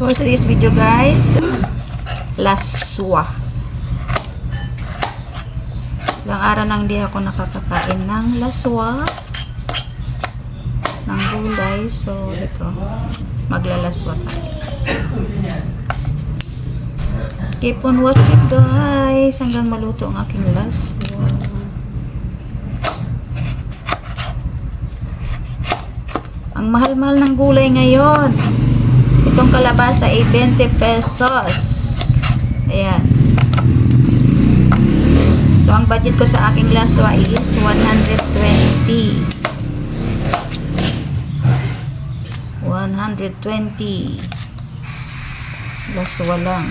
for today's video guys. Laswa. Ilang araw nang di ako nakakakain ng laswa. Ng gulay. So, ito. Maglalaswa tayo. Keep on watching guys. Hanggang maluto ang aking laswa. Ang mahal-mahal ng gulay ngayon. Itong kalabasa ay 20 pesos. Ayan. So, ang budget ko sa aking laswa is 120. 120. Laswa lang.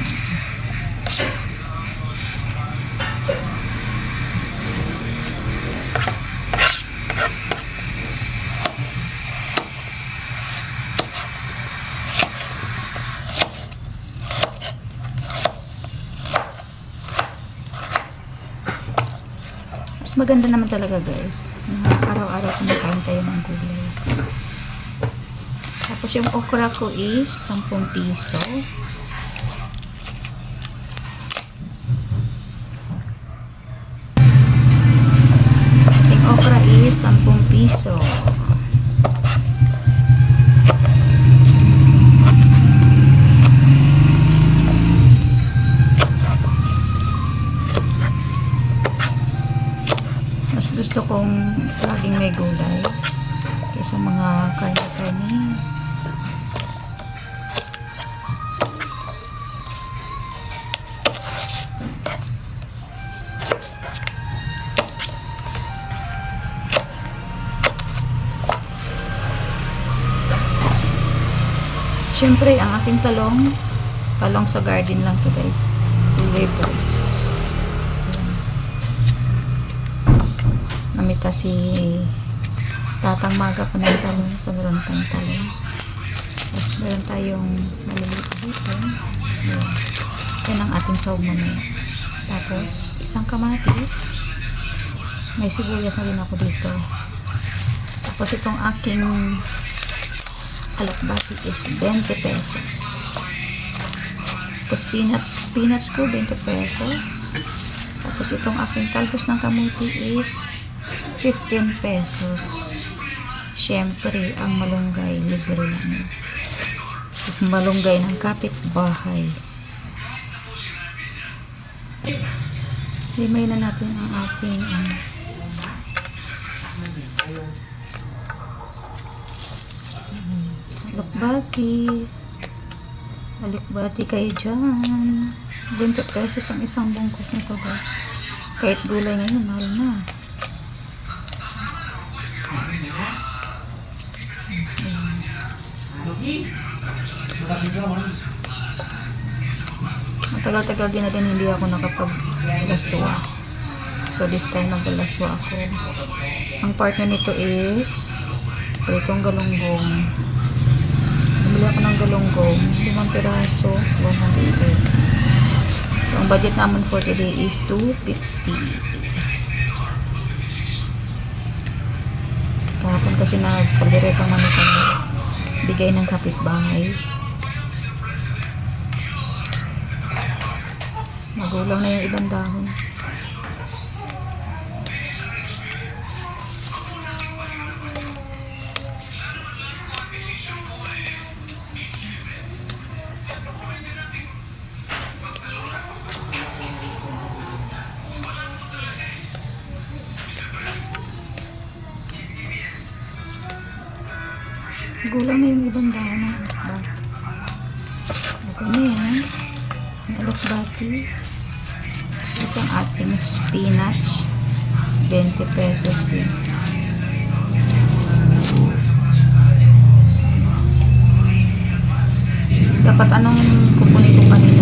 Mas maganda naman talaga guys. Araw-araw kumakain tayo ng gulay. Tapos yung okra ko is 10 piso. Yung okra is 10 piso. Gusto kong laging may gulay kaysa mga karne-karne. Siyempre, ang aking talong, talong sa garden lang to guys. Libre. Namita si tatang maga pa ng talong sa meron tayong talong tapos meron tayong maliliit dito Ayan. yan ang ating sahog mamaya. Tapos isang kamatis. May sibuyas na rin ako dito. Tapos itong aking alakbati is 20 pesos. Tapos spinach, spinach ko 20 pesos. Tapos itong aking talbos ng kamuti is 15 pesos. Siyempre, ang malunggay, libre lang. At malunggay ng kapitbahay. Limay na natin ang ating ano. Alikbati. Alikbati kayo dyan. 20 pesos ang isang bungkus nito guys. Kahit gulay ngayon, mahal na. Matagal-tagal din na din hindi ako nakapag-laswa. So this time naglaswa ako. Ang partner nito is itong galunggong. Bumili ako ng galunggong. Limang piraso, 130. So ang budget naman for today is 250. Kahapon kasi nagkaldereta kami kami. Bigay ng kapitbahay. Magulang na yung ibang dahon. Gulang na yung ibang dahon. Ito na yan. Ang alakbati. Isang ating spinach. 20 pesos din. Dapat anong kukunin ko kanila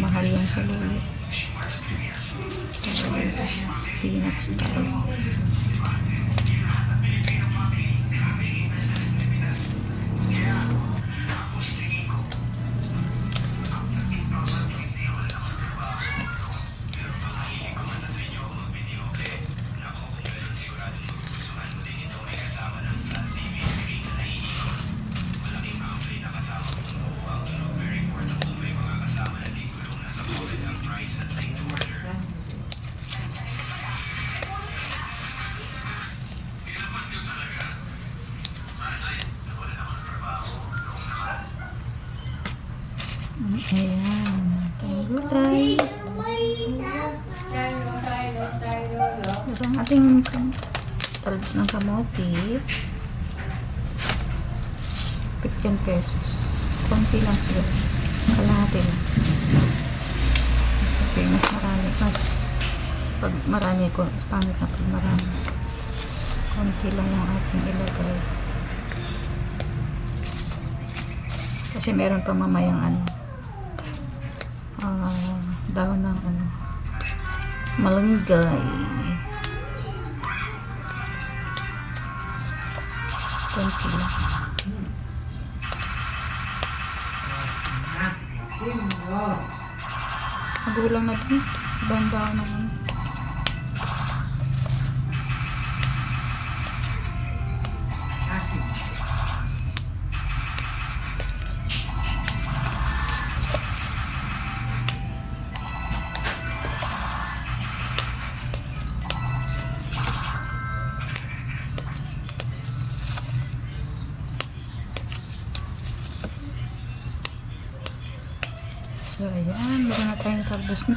mahal yung saluyot. Spinach tayo. Tapos ang ating talbos ng kamote. 15 pesos. Konti lang sila. Kalahati lang. Kasi mas marami. Mas pag marami ko, mas pangit na pag marami. Konti lang yung ating ilagay. Kasi meron pa mamayang ano. Ah, dahon ng ano. Malunggay. Konti lang. Magulang na din. Ibang dahon ng ano. So, ayan. Meron na tayong talbos ng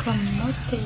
kamote.